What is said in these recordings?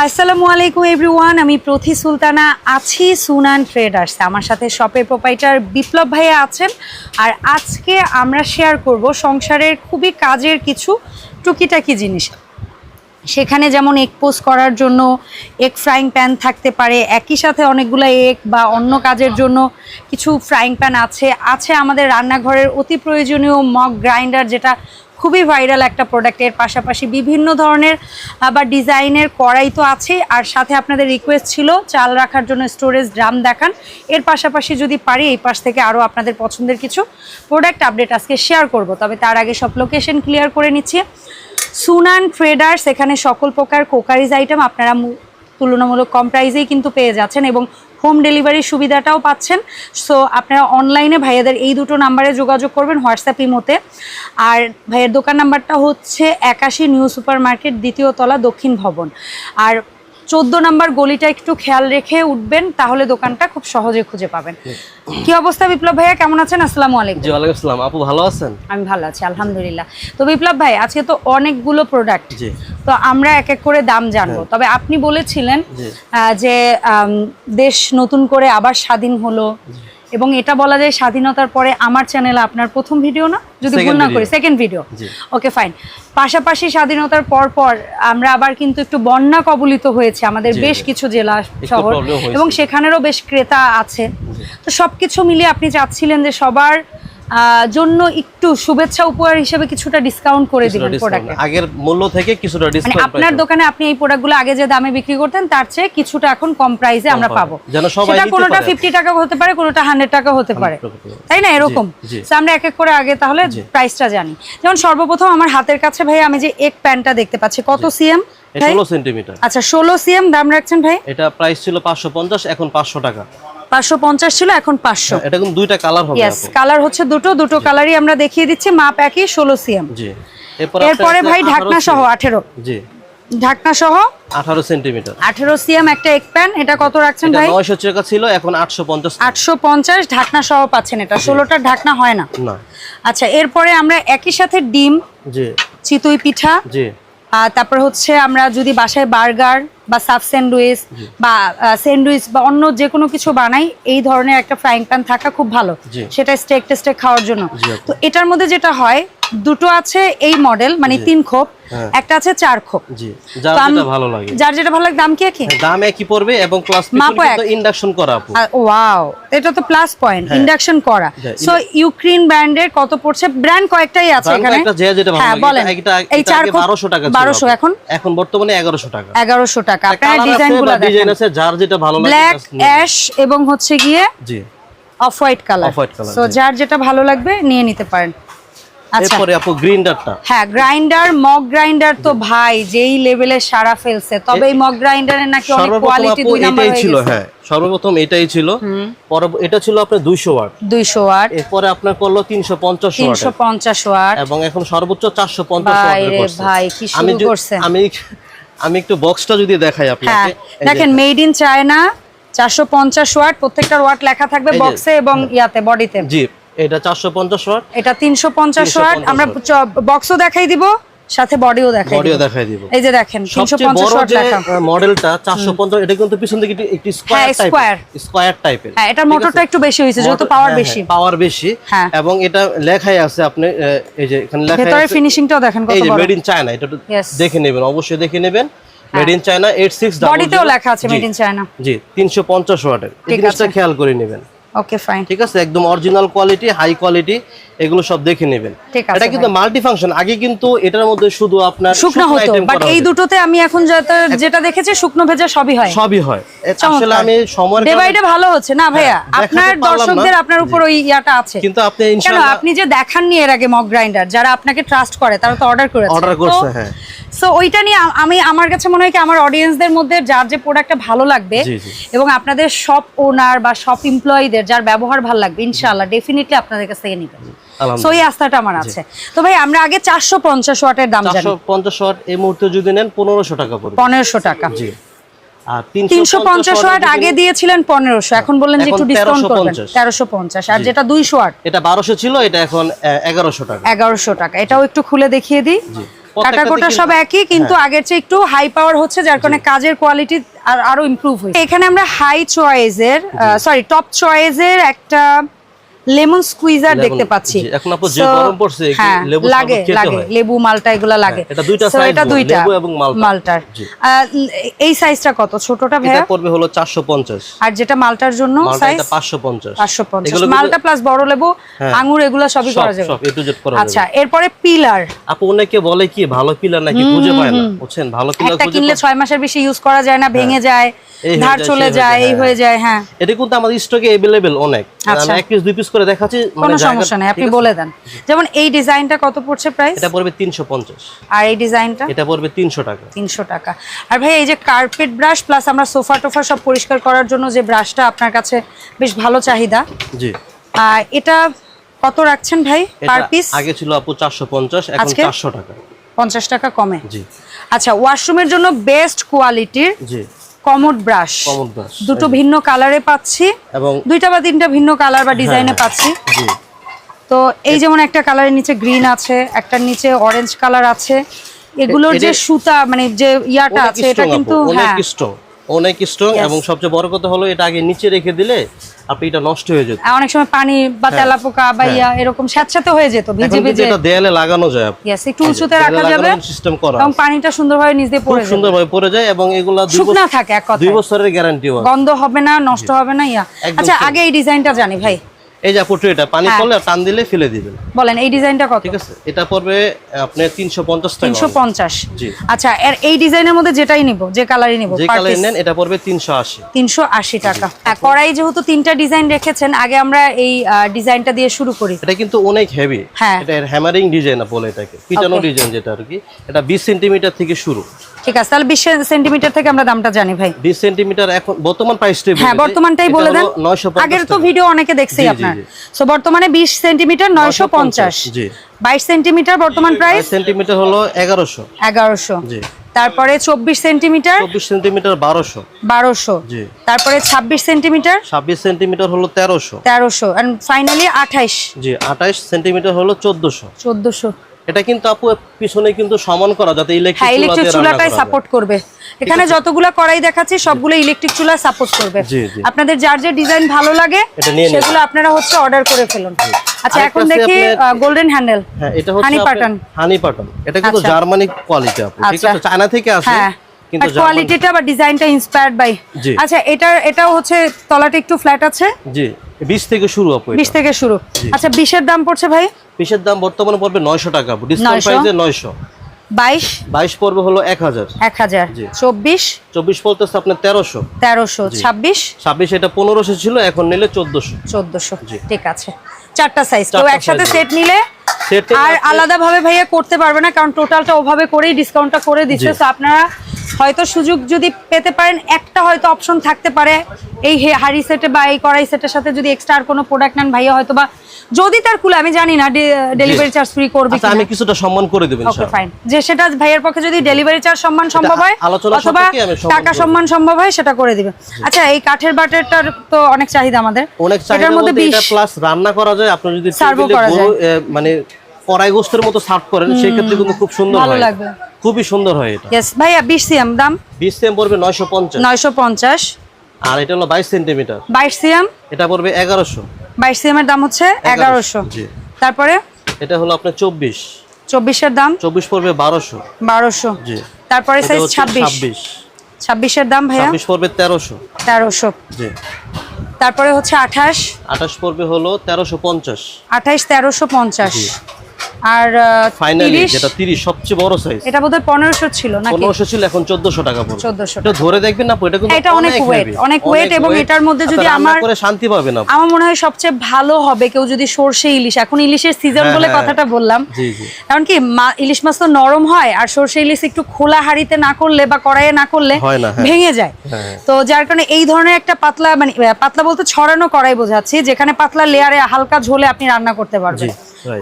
আসসালামু আলাইকুম এভরিওয়ান আমি প্রথি সুলতানা আছি, সুনান ট্রেডার্স আমার সাথে শপের প্রোপাইটার বিপ্লব ভাইয়া আছেন। আর আজকে আমরা শেয়ার করব সংসারের খুবই কাজের কিছু টুকিটাকি জিনিস। সেখানে যেমন এগ পোস্ট করার জন্য এগ ফ্রাইং প্যান থাকতে পারে, একই সাথে অনেকগুলো এগ বা অন্য কাজের জন্য কিছু ফ্রাইং প্যান আছে। আছে আমাদের রান্নাঘরের অতি প্রয়োজনীয় মগ গ্রাইন্ডার যেটা খুবই ভাইরাল একটা প্রোডাক্টের পাশাপাশি বিভিন্ন ধরনের আবার ডিজাইনের কড়াই তো আছে আর সাথে আপনাদের রিকোয়েস্ট ছিল চাল রাখার জন্য স্টোরেজ ড্রাম দেখান। এর পাশাপাশি যদি পারি, এই পাশ থেকে আরও আপনাদের পছন্দের কিছু প্রোডাক্ট আপডেট আজকে শেয়ার করব। তবে তার আগে সব লোকেশন ক্লিয়ার করে নিচ্ছি। সুনান ট্রেডার্স এখানে সকল প্রকার কোকারিজ আইটেম আপনারা তুলনামূলক কম প্রাইসেই কিন্তু পেয়ে যাচ্ছেন এবং হোম ডেলিভারির সুবিধাটাও পাচ্ছেন। সো আপনারা অনলাইনে ভাইয়াদের এই দুটো নাম্বারে যোগাযোগ করবেন হোয়াটসঅ্যাপ ইমোতে। আর ভাইয়ের দোকান নাম্বারটা হচ্ছে একাশি নিউ সুপার মার্কেট দ্বিতীয় তলা দক্ষিণ ভবন। আর চোদ্দ নাম্বার গলিটা একটু খেয়াল রেখে উঠবেন তাহলে দোকানটা খুব সহজে খুঁজে পাবেন। কি অবস্থা বিপ্লব ভাইয়া? কেমন আছেন? আসসালামু আলাইকুম। জি ওয়ালাইকুম আসসালাম। আপু ভালো আছেন? আমি ভালো আছি আলহামদুলিল্লাহ। তো বিপ্লব ভাই আজকে তো অনেকগুলো প্রোডাক্ট জি। তো আমরা এক এক করে দাম জানব। তবে আপনি বলেছিলেন যে দেশ নতুন করে আবার স্বাধীন হলো। এবং এটা বলা যায় স্বাধীনতার পরে আমার চ্যানেলে আপনার প্রথম ভিডিও না? যদি ভুল না করি সেকেন্ড ভিডিও ওকে ফাইন পাশাপাশি স্বাধীনতার পর পর আমরা আবার কিন্তু একটু বন্যা কবলিত হয়েছে আমাদের বেশ কিছু জেলা শহর। এবং সেখানেরও বেশ ক্রেতা আছে। তো সবকিছু মিলিয়ে আপনি চাচ্ছিলেন যে সবার জন্য একটু শুভেচ্ছা উপহার হিসেবে কিছুটা ডিসকাউন্ট করে দিবেন প্রোডাক্টে আগের মূল্য থেকে কিছুটা মানে ডিসকাউন্ট আপনার দোকানে আপনি এই প্রোডাক্টগুলো আগে যে দামে বিক্রি করতেন তার চেয়ে কিছুটা এখন কম প্রাইসে আমরা পাবো। সেটা কোনোটা পারে। ফিফটি টাকা হতে পারে কোনোটা হান্ড্রেড টাকা হতে পারে। 100 টাকা হতে পারে। তাই না? এরকম। So, আমরা এক এক করে আগে তাহলে প্রাইসটা জানি। যেমন সর্বপ্রথম আমার হাতের কাছে ভাই আমি যে এক প্যান্টটা দেখতে পাচ্ছি কত সিএম এটা ষোলো সেন্টিমিটার আচ্ছা ষোলো সিএম দাম রাখছেন ভাই? এটা প্রাইস ছিল পাঁচশো পঞ্চাশ এখন পাঁচশো টাকা। পাঁচশো পঞ্চাশ ছিল এখন পাঁচশো। এটা কিন্তু দুইটা কালার হবে আপু। কালার হচ্ছে দুটো দুটো কালারই আমরা দেখিয়ে দিচ্ছি মাপ একই ষোলো সিএম জি। এরপর ভাই ঢাকনা সহ আঠেরো। জি। ঢাকনা সহ? আঠারো সেন্টিমিটার আঠেরো সিএম একটা এক প্যান এটা কত রাখছেন ভাই? নয়শো টাকা ছিল এখন আটশো পঞ্চাশ। আটশো পঞ্চাশ ঢাকনা সহ পাচ্ছেন এটা। ষোলোটার ঢাকনা হয় না। না। আচ্ছা এরপরে আমরা একই সাথে ডিম জি। চিতই পিঠা জি। তারপর হচ্ছে আমরা যদি বাসায় বার্গার বা সাফ স্যান্ডউইচ বা স্যান্ডউইচ বা অন্য যে কোনো কিছু বানাই এই ধরনের একটা ফ্রাইং প্যান থাকা খুব ভালো। সেটা স্টেক টেস্টে খাওয়ার জন্য। তো এটার মধ্যে যেটা হয় দুটো আছে এই মডেল মানে তিন খোপ হ্যাঁ। একটা আছে চার খোপ। জি যার যেটা ভালো লাগে। যার যেটা ভালো লাগে দাম কি একই? দাম একই পড়বে এবং প্লাস ইন্ডাকশন করা আপু। ওয়াও এটা তো প্লাস পয়েন্ট হ্যাঁ। ইন্ডাকশন করা। হ্যাঁ, সো ইউক্রেন ব্র্যান্ডের কত পড়ছে? ব্র্যান্ড কয়েকটাই আছে এখানে। কয়েকটা যে যেটা ভালো হ্যাঁ লাগে। এটা- এটা- এই চার আগে 1200 টাকা ছিল বারোশো আপু। এখন? এখন বর্তমানে টাকা। এগারোশো টাকা। আপনার কালার ডিজাইন আছে গুলো বা ডিজাইন দেখেন। আছে যার যেটা ভালো লাগে ব্ল্যাক অ্যাশ এবং হচ্ছে গিয়ে জি। অফ হোয়াইট কালার সো যার যেটা ভালো লাগবে নিয়ে নিতে পারেন। এরপরে আপু গ্রিন্ডারটা। হ্যাঁ গ্রাইন্ডার মগ গ্রাইন্ডার তো ভাই যেই লেভেলে সারা ফেলছে। তবে এই মগ গ্রাইন্ডারের নাকি অনেক কোয়ালিটি দুই নাম্বার হয়ে ছিল হ্যাঁ সর্বপ্রথম এটাই ছিল। পরে এটা ছিল আপনার দুইশো ওয়াট। দুইশো ওয়াট। এরপরে আপনার করল তিনশো পঞ্চাশ তিনশো ওয়াট পঞ্চাশ ওয়াট। এবং এখন সর্বোচ্চ চারশো পঞ্চাশ ভাই করছে। ভাই, কি শুরু আমি আমি আমি একটু বক্সটা যদি দেখাই হ্যাঁ আপনাকে দেখেন মেড ইন চায়না চারশো পঞ্চাশ ওয়াট প্রত্যেকটার ওয়াট লেখা থাকবে বক্সে এবং ইয়াতে বডিতে জি। এটা চারশো পঞ্চাশ ওয়াট। এটা তিনশো পঞ্চাশ 350 ওয়াট। আমরা বক্সও দেখাই দিব সাথে বডিও দেখাই বডিও দেখাই দিব। এই যে দেখেন তিনশো সবচেয়ে পঞ্চাশ বড় ওয়াট লেখা। মডেলটা চারশো পঞ্চাশ এটা কিন্তু পিছন দিকে একটু- স্কোয়ার হ্যাঁ, টাইপের হ্যাঁ এটার মোটরটা একটু বেশি হয়েছে যেহেতু পাওয়ার বেশি। পাওয়ার বেশি। হ্যাঁ। এবং এটা লেখাই আছে আপনি এই যে এখানে ভেতরে আছে ফিনিশিংটাও দেখেন কত এই যে বড়। মেড ইন চায়না এটা দেখে নেবেন অবশ্যই দেখে নেবেন। Made in China eight six বডিতেও লেখা আছে মেড ইন চায়না জি তিনশো পঞ্চাশ ওয়াটের। এই জিনিসটা। খেয়াল করে নেবেন। ওকে ফাইন ঠিক আছে একদম অরিজিনাল কোয়ালিটি হাই কোয়ালিটি এগুলো সব দেখে নেবেন। এটা কিন্তু মাল্টি ফাংশন আগে কিন্তু এটার মধ্যে শুধু আপনার শুকনো হতো বাট এই দুটোতে আমি এখন যেটা- যেটা দেখেছি শুকনো ভেজা সবই হয়। সবই হয়। আসলে আমি সময়ের ডে বাই কারণে- ডে ভালো হচ্ছে। না ভাইয়া হ্যাঁ, আপনার দর্শকদের আপনার উপর ওই ইয়াটা আছে। কিন্তু আপনি ইনশাআল্লাহ আপনি যে দেখাননি এর আগে মক গ্রাইন্ডার যারা আপনাকে ট্রাস্ট করে তারা তো অর্ডার করেছে। Order করছে, হ্যাঁ। সো ওইটা নিয়ে আমি আমার কাছে মনে হয় কি আমার অডিয়েন্সদের মধ্যে যার যে প্রোডাক্টটা ভালো লাগবে। এবং আপনাদের শপ ওনার বা শপ এমপ্লয়ীদের যার ব্যবহার ভালো লাগবে ইনশাআল্লাহ ডেফিনেটলি আপনাদের কাছ থেকে নিবেন। সো এই আস্থাটা আমার আছে। তো ভাই আমরা আগে চারশো পঞ্চাশ ওয়াটের দাম জানি। পঞ্চাশ ওয়াট এই মুহূর্তে যদি নেন পনেরোশো টাকা পড়বে। পনেরোশো টাকা। জি। আর তিনশো পঞ্চাশ ওয়াট আগে দিয়েছিলেন পনেরোশো এখন বললেন যে একটু ডিসকাউন্ট করবেন। 1350 তেরোশো পঞ্চাশ আর যেটা ওয়াট। এটা ছিল এটা এখন এগারোশো টাকা। টাকা। এটাও একটু খুলে দেখিয়ে দিই। কাটাকোটা কিন্তু- সব একই কিন্তু আগের চেয়ে একটু হাই পাওয়ার হচ্ছে যার কারণে কাজের কোয়ালিটি আর আরও ইমপ্রুভ হয়েছে। এখানে আমরা হাই চয়েজের সরি টপ চয়েসের একটা লেমন স্কুইজার Lemon, দেখতে পাচ্ছি জি, এখন আপু যে So, গরম পড়ছে, একটু হ্যাঁ লেবু লাগে শরবত খেতে লাগে হয়। লেবু মালটা এগুলো লাগে এটা দুইটা So, size এটা হবে, দুইটা লেবু এবং মালটা। মালটার জি। আহ, এই সাইজটা কত ছোটটা এটা ভাইয়া পড়বে হলো চারশো পঞ্চাশ আর যেটা মালটার জন্য মালটা সাইজ এটা পাঁচশো পঞ্চাশ পাঁচশো পঞ্চাশ এগুলো কিন্তু- মালটা প্লাস বড় লেবু হ্যাঁ। আঙুর এগুলো সবই সব করা যাবে সব এ টু জেড করা আচ্ছা যাবে এরপরে পিলার আপু অনেকে বলে কি ভালো পিলার নাকি খুঁজে পায় না বুঝছেন ভালো পিলার একটা খুঁজে কিনলে পায়- ছয় মাসের বেশি ইউজ করা যায় না ভেঙে যায় এই হয়ে ধার যায়, চলে সেই হয়ে যায় যায়, এই হ্যাঁ। হয়ে যায় হ্যাঁ এটা কিন্তু আমাদের স্টকে अवेलेबल অনেক আচ্ছা। আমি এক পিস দুই পিস করে দেখাচ্ছি মানে কোনো সমস্যা নেই আপনি বলে দেন। যেমন এই ডিজাইনটা কত পড়ছে প্রাইস এটা পড়বে তিনশো পঞ্চাশ। আর এই ডিজাইনটা? এটা পড়বে তিনশো টাকা। তিনশো টাকা। আর ভাই এই যে কার্পেট ব্রাশ প্লাস আমরা সোফা টোফা সব পরিষ্কার করার জন্য যে ব্রাশটা আপনার কাছে বেশ ভালো চাহিদা। জি। আর এটা কত রাখছেন ভাই পার পিস আগে ছিল আপু চারশো পঞ্চাশ এখন আজকে? চারশো টাকা। পঞ্চাশ টাকা কমে। জি। আচ্ছা ওয়াশরুমের জন্য বেস্ট কোয়ালিটির জি। Commode brush. ব্রাশ দুটো ভিন্ন কালারে পাচ্ছি। এবং দুইটা বা তিনটা ভিন্ন কালার বা ডিজাইনে হ্যাঁ। পাচ্ছি। জি। তো এই যেমন একটা কালারের নিচে গ্রিন আছে একটার নিচে অরেঞ্জ কালার আছে। এগুলোর যে সুতা মানে যে ইয়াটা আছে এটা কিন্তু হ্যাঁ। অনেক স্ট্রং এবং সবচেয়ে বড় কথা হলো এটা আগে নিচে রেখে দিলে আপনি এটা নষ্ট হয়ে যেত। অনেক সময় পানি বা তেলা পোকা বা ইয়া এরকম স্যাঁতস্যাঁতে হয়ে যেত ভিজে ভিজে। এটা দেয়ালে লাগানো যায়। ইয়েস একটু উঁচুতে রাখা যাবে সিস্টেম করা এবং পানিটা সুন্দরভাবে নিচ দিয়ে পড়ে যায় সুন্দরভাবে পড়ে যায় এবং এগুলা দুই শুকনা থাকে এক কথা দুই বছরের গ্যারান্টি হয় গন্ধ হবে না নষ্ট হবে না ইয়া। আচ্ছা আগে এই ডিজাইনটা জানি ভাই। এই যে আপু এটা পানি হ্যাঁ। পড়লে টান দিলে ফেলে দিবেন বলেন এই ডিজাইনটা কত? ঠিক আছে এটা পড়বে তিনশো পঞ্চাশ টাকা। তিনশো পঞ্চাশ। জি। আচ্ছা এর এই ডিজাইনের মধ্যে যেটাই নিব যে কালারই নিব যে কালার নেন এটা পড়বে তিনশো আশি। তিনশো আশি টাকা। হ্যাঁ, কড়াই যেহেতু তিনটা ডিজাইন রেখেছেন আগে আমরা এই ডিজাইনটা দিয়ে শুরু করি। এটা কিন্তু অনেক হেভি হ্যাঁ। এটা হ্যামারিং ডিজাইন বলে এটাকে পিটানো ডিজাইন যেটা আর কি। এটা বিশ সেন্টিমিটার থেকে শুরু। ঠিক আছে তাহলে বিশ সেন্টিমিটার থেকে আমরা দামটা জানি ভাই। বিশ সেন্টিমিটার এখন বর্তমান প্রাইসটাই হ্যাঁ বর্তমানটাই বলে দেন। আগের তো ভিডিও অনেকে দেখছেই আপনার। সো বর্তমানে বিশ সেন্টিমিটার নয়শো পঞ্চাশ জি। বাইশ সেন্টিমিটার বর্তমান প্রাইস সেন্টিমিটার হলো এগারোশো। এগারোশো। জি। তারপরে চব্বিশ সেন্টিমিটার চব্বিশ সেন্টিমিটার বারোশো। বারোশো। জি। তারপরে ছাব্বিশ সেন্টিমিটার ছাব্বিশ সেন্টিমিটার হলো তেরোশো। তেরোশো। অ্যান্ড ফাইনালি আঠাইশ। জি আঠাইশ সেন্টিমিটার হলো চোদ্দশো। চোদ্দশো। এটা কিন্তু আপু পিছনে কিন্তু সমান করা যাতে হ্যাঁ ইলেকট্রিক ইলেকট্রিক চুলাটাই সাপোর্ট করবে। এখানে যতগুলো কড়াই দেখাচ্ছি সবগুলো ইলেকট্রিক চুলা সাপোর্ট করবে। আপনাদের যার যে ডিজাইন ভালো লাগে। সেগুলো আপনারা হচ্ছে অর্ডার করে ফেলুন। আচ্ছা এখন দেখি গোল্ডেন হ্যান্ডেল হ্যাঁ এটা হচ্ছে হানি প্যাটার্ন হানি পাটন এটা কিন্তু জার্মানিক জার্মানি কোয়ালিটি আপু ঠিক আচ্ছা। আছে? চায়না থেকে আসে। হ্যাঁ। কিন্তু কোয়ালিটিটা বা ডিজাইনটা ইন্সপায়ার্ড বাই আচ্ছা এটার এটাও হচ্ছে তলাটা একটু ফ্ল্যাট আছে? জি বিশ থেকে শুরু আপু বিশ থেকে শুরু। আচ্ছা বিশের দাম পড়ছে ভাই? পিসের দাম বর্তমানে পড়বে নয়শো টাকা। আপু ডিসকাউন্ট প্রাইসে নয়শো। বাইশ? বাইশ পড়বে হলো এক হাজার। এক হাজার। জি। চব্বিশ? চব্বিশ পড়তেছে আপনার তেরোশো। তেরোশো। ছাব্বিশ? ছাব্বিশ এটা পনেরোশো ছিল এখন নিলে চোদ্দশো। চোদ্দশো। জি। ঠিক আছে। চারটা সাইজ চারটা একসাথে সেট নিলে আর আপনি- আলাদাভাবে ভাইয়া করতে পারবে না কারণ টোটালটা ওভাবে করেই ডিসকাউন্টটা করে দিচ্ছে। তো আপনারা হয়তো সুযোগ যদি পেতে পারেন একটা হয়তো অপশন থাকতে পারে। এই হে- হাড়ি সেটে বা এই কড়াই সেটের সাথে যদি এক্সট্রা আর কোনো প্রোডাক্ট নেন ভাইয়া হয়তো বা যদি তার কুলে আমি জানি না ডেলিভারি চার্জ ফ্রি করবে আচ্ছা আমি কিছুটা সম্মান করে দেবেন ওকে ফাইন যে সেটা ভাইয়ের পক্ষে যদি ডেলিভারি চার্জ সম্মান সম্ভব হয় আলোচনা অথবা টাকা সম্মান সম্ভব হয় সেটা করে দিবে। আচ্ছা এই কাঠের বাটেরটার তো অনেক চাহিদা আমাদের। অনেক চাহিদা মধ্যে এটা প্লাস রান্না করা যায় আপনি যদি মানে কড়াই গোস্তের মতো সার্ভ করেন সেই ক্ষেত্রে কিন্তু খুব সুন্দর ভালো লাগবে। খুবই সুন্দর হয় এটা। ইয়েস ভাইয়া বিশ সিএম দাম? বিশ সেম পড়বে নয়শো পঞ্চাশ। নয়শো পঞ্চাশ। আর এটা হলো বাইশ সেন্টিমিটার। বাইশ সিএম? এটা পড়বে এগারোশো। বাইশ সিএম এর দাম হচ্ছে এগারোশো জি। তারপরে? এটা হলো আপনার চব্বিশ। চব্বিশের দাম? চব্বিশ পড়বে বারোশো। বারোশো। জি। তারপরে সাইজ হচ্ছে ছাব্বিশ। ছাব্বিশ। ছাব্বিশের দাম ভাইয়া? ছাব্বিশ পড়বে তেরোশো। তেরোশো। জি। তারপরে হচ্ছে আঠাশ। আঠাশ পড়বে হলো তেরোশো পঞ্চাশ। আঠাইশ তেরোশো পঞ্চাশ। জি। আর ফাইনালি যেটা তিরিশ সবচেয়ে বড় সাইজ এটা বোধহয় পনেরোশো ছিল নাকি পনেরোশো ছিল এখন চোদ্দশো টাকা পড়বে 1400 এটা ধরে দেখবেন না এটা কিন্তু এটা অনেক heavy, অনেক weight এবং এটার মধ্যে যদি আমার- করে শান্তি পাবেন আপু। আমার মনে হয় সবচেয়ে ভালো হবে কেউ যদি সর্ষে ইলিশ এখন ইলিশের সিজন হ্যাঁ, বলে হ্যাঁ। কথাটা বললাম জি জি কারণ কি ইলিশ মাছ তো নরম হয় আর সর্ষে ইলিশ একটু খোলা হাঁড়িতে না করলে বা কড়াইয়ে না করলে হয় না। ভেঙে যায়। তো যার কারণে এই ধরনের একটা পাতলা মানে পাতলা বলতে ছড়ানো কড়াই বোঝাচ্ছি যেখানে পাতলা লেয়ারে হালকা ঝোলে আপনি রান্না করতে পারবেন.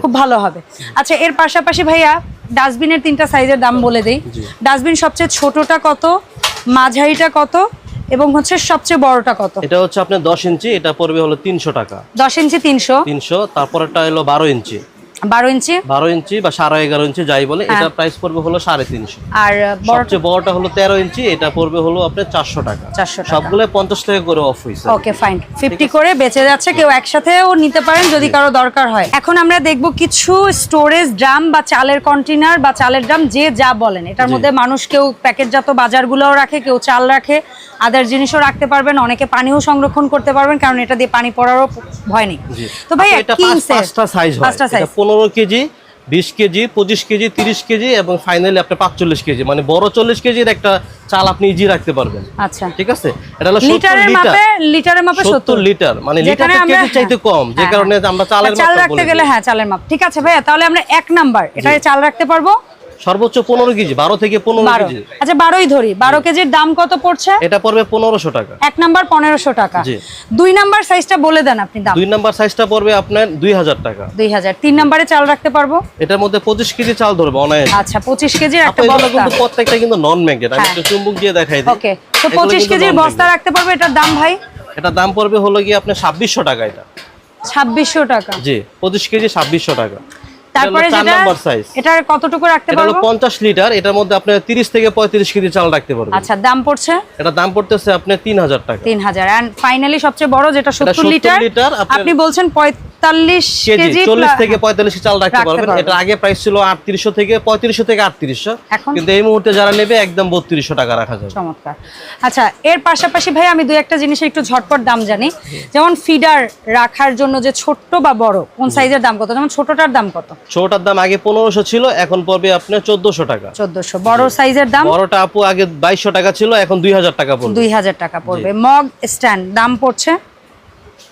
খুব ভালো হবে। আচ্ছা এর পাশাপাশি ভাইয়া ডাস্টবিনের তিনটা সাইজের দাম বলে দিই। ডাস্টবিন সবচেয়ে ছোটটা কত? মাঝারিটা কত? এবং হচ্ছে সবচেয়ে বড়টা কত? এটা হচ্ছে আপনার দশ ইঞ্চি এটা পড়বে হলো তিনশো টাকা। দশ ইঞ্চি তিনশো। তিনশো তারপরটা হলো বারো ইঞ্চি। বারো ইঞ্চি? বারো ইঞ্চি বা সাড়ে এগারো ইঞ্চি যাই বলে হ্যাঁ। এটা প্রাইস পড়বে হলো সাড়ে তিনশো। আর সবচেয়ে বড়টা হলো তেরো ইঞ্চি এটা পড়বে হলো আপনার চারশো টাকা। 400 টাকা। সবগুলো পঞ্চাশ টাকা করে অফ হয়েছে। ওকে ফাইন ফিফটি করে বেঁচে যাচ্ছে কেউ একসাথেও নিতে পারেন যদি কারও দরকার হয়। এখন আমরা দেখব কিছু স্টোরেজ ড্রাম বা চালের কন্টেনার বা চালের ড্রাম যে যা বলেন। এটার মধ্যে মানুষ কেউ প্যাকেটজাত বাজারগুলোও রাখে কেউ চাল রাখে আদার জিনিসও রাখতে পারবেন অনেকে পানিও সংরক্ষণ করতে পারবেন কারণ এটা দিয়ে পানি পড়ারও ভয় নেই। তো ভাই আচ্ছা, এটা পাঁচটা সাইজ হয়। পনেরো কেজি বিশ কেজি পঁচিশ কেজি তিরিশ কেজি এবং ফাইনালি আপনি পাঁচচল্লিশ কেজি। মানে বড় চল্লিশ কেজির একটা চাল আপনি ইজি রাখতে পারবেন। আচ্ছা। ঠিক আছে? এটা হলো সত্তর লিটার। লিটারের মাপে সত্তর লিটার। মানে লিটার যেখানে কেজি চাইতে কম যে হ্যাঁ, কারণে হ্যাঁ। আমরা চালের মাপ চাল রাখতে গেলে হ্যাঁ চালের মাপ। ঠিক আছে ভাইয়া তাহলে আমরা এক নাম্বার। এটা চাল রাখতে পারব? সর্বোচ্চ পনেরো কেজি বারো থেকে পনেরো কেজি। আচ্ছা বারোই ধরি। বারো কেজির দাম কত পড়ছে? এটা পড়বে পনেরোশো টাকা। এক নাম্বার পনেরোশো টাকা। দুই নাম্বার সাইজটা বলে দেন আপনি দাম। দুই নাম্বার সাইজটা পড়বে আপনার দুই হাজার টাকা। দুই হাজার। তিন নাম্বারে চাল রাখতে পারব? এটার মধ্যে পঁচিশ কেজি চাল ধরবে অনায়াসে। আচ্ছা পঁচিশ কেজির একটা কিন্তু প্রত্যেকটা কিন্তু নন ম্যাগনেট আমি হ্যাঁ। একটু চুম্বক দিয়ে দেখাই দিই। ওকে। তো পঁচিশ কেজির বস্তা রাখতে পারব? এটার দাম ভাই? এটা দাম পড়বে হলো গিয়ে আপনার ছাব্বিশশো টাকা এটা। ছাব্বিশশো টাকা। জি পঁচিশ কেজি ছাব্বিশশো টাকা। তারপরে এটা যেটা কতটুকু রাখতে পারব? পঞ্চাশ লিটার এটার মধ্যে আপনার তিরিশ থেকে পঁয়ত্রিশ কেজি চাল রাখতে পারবেন। আচ্ছা দাম পড়ছে? এটা দাম পড়তেছে আপনার তিন হাজার টাকা। তিন হাজার। ফাইনালি সবচেয়ে বড় যেটা সত্তর 70 লিটার লিটার, আপনি বলছেন পঁয়তাল্লিশ কেজি থেকে পঁয়তাল্লিশ চাল রাখতে রাখতে পারবেন। পারবেন। এটা আগে প্রাইস ছিল আটত্রিশশো থেকে পঁয়ত্রিশশো থেকে আটত্রিশশো। এখন? কিন্তু এই মুহূর্তে যারা নেবে একদম বত্রিশশো টাকা রাখা যাবে। চমৎকার। আচ্ছা এর পাশাপাশি ভাই আমি দুই একটা জিনিসের একটু ঝটপট দাম জানি। যেমন ফিডার রাখার জন্য যে ছোট্ট বা বড় কোন সাইজের দাম কত? যেমন ছোটটার দাম কত? ছোটার দাম আগে পনেরোশো ছিল এখন পড়বে আপনার চোদ্দশো টাকা। চোদ্দশো। বড় সাইজের দাম? বড়টা আপু আগে বাইশশো টাকা ছিল এখন দুই হাজার টাকা পড়বে। দুই হাজার টাকা পড়বে। মগ স্ট্যান্ড দাম পড়ছে?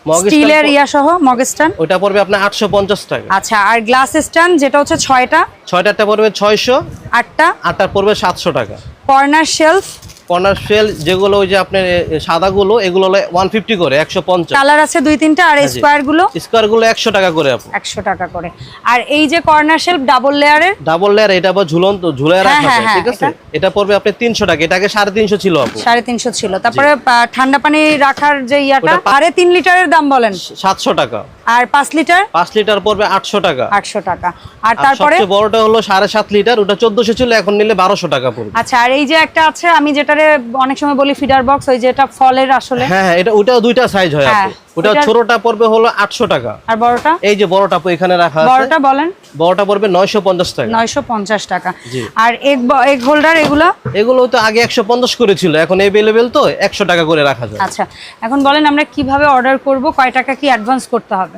স্টিলের ইয়া সহ মগ স্ট্যান্ড ওইটা পড়বে আপনার আটশো পঞ্চাশ টাকা। আচ্ছা আর গ্লাস স্ট্যান্ড যেটা হচ্ছে ছয়টা? ছয়টারটা পড়বে ছয়শো আটটা? আটটা পড়বে সাতশো টাকা। Corner shelf? কর্নার শেল যেগুলো ওই যে আপনার সাদাগুলো এগুলো ওয়ান ফিফটি করে একশো পঞ্চাশ। কালার আছে দুই তিনটা আর হ্যাঁ স্কোয়ারগুলো স্কোয়ারগুলো একশো টাকা করে আপু। একশো টাকা করে। আর এই যে কর্নার শেলফ ডাবল লেয়ারের ডাবল লেয়ার এটা আবার ঝুলন্ত ঝুলে হ্যাঁ, রাখা হ্যাঁ, হ্যাঁ, ঠিক আছে? এটা? পড়বে আপনি তিনশো টাকা এটা আগে সাড়ে তিনশো ছিল আপু। সাড়ে তিনশো ছিল। তারপরে ঠান্ডা পানি রাখার যে ইয়াটা আরে তিন লিটারের দাম বলেন। সাতশো টাকা। আর পাঁচ লিটার? পাঁচ লিটার পড়বে আটশো টাকা। আটশো টাকা। আর তারপরে? সবচেয়ে বড়টা হলো সাড়ে সাত লিটার ওটা চোদ্দশো ছিল এখন নিলে বারোশো টাকা পড়বে। আচ্ছা আর এই যে একটা আছে আমি যেটারে অনেক সময় বলি ফিডার বক্স ওই যেটা ফলের আসলে। হ্যাঁ হ্যাঁ এটা ওটাও দুইটা সাইজ হয় হ্যাঁ, আপু। ওটা ছোটটা পড়বে হলো আটশো টাকা। আর বড়টা? এই যে বড়টা এখানে রাখা আছে। বড়টা বলেন। বড়টা পড়বে নয়শো পঞ্চাশ টাকা। নয়শো পঞ্চাশ টাকা। আর এগ এগ হোল্ডার এগুলো? এগুলো তো আগে একশো পঞ্চাশ করে এখন এভেলেবেল তো একশো টাকা করে রাখা যায়। আচ্ছা এখন বলেন আমরা কীভাবে অর্ডার করব কয় টাকা কি অ্যাডভান্স করতে হবে?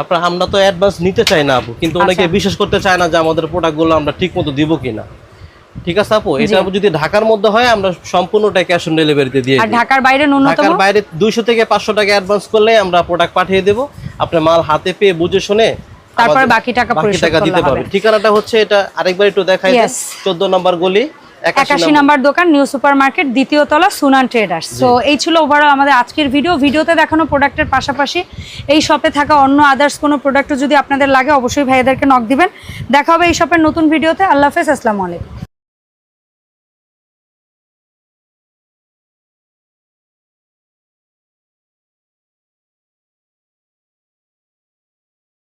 আপনার আমরা তো অ্যাডভান্স নিতে চাই না আপু কিন্তু অনেকে আচ্ছা। বিশ্বাস করতে চায় না যে আমাদের প্রোডাক্টগুলো আমরা ঠিক মতো দিব কিনা। ঠিক আছে আপু? এটা যদি ঢাকার মধ্যে হয় আমরা সম্পূর্ণটা ক্যাশ অন ডেলিভারিতে দিয়ে আর ঢাকার বাইরে ন্যূনতম? ঢাকার বাইরে দুইশো থেকে পাঁচশো টাকা অ্যাডভান্স করলে আমরা প্রোডাক্ট পাঠিয়ে দেবো। আপনার মাল হাতে পেয়ে বুঝে শুনে তারপরে বাকি টাকা পরিশোধ টাকা দিতে। পারবে। ঠিকানাটা হচ্ছে এটা আরেকবার একটু দেখাই Yes. চোদ্দ নম্বর গলি একাশি একাশি নাম্বার। দোকান নিউ সুপার মার্কেট দ্বিতীয় তলা সুনান ট্রেডার্স তো এই ছিল ওভারঅল আমাদের আজকের ভিডিও ভিডিওতে দেখানো প্রোডাক্টের পাশাপাশি এই শপে থাকা অন্য আদার্স কোনো প্রোডাক্টও যদি আপনাদের লাগে অবশ্যই ভাইয়াদেরকে নক দিবেন। দেখা হবে এই শপের নতুন ভিডিওতে আল্লাহ হাফেজ আসসালামু আলাইকুম।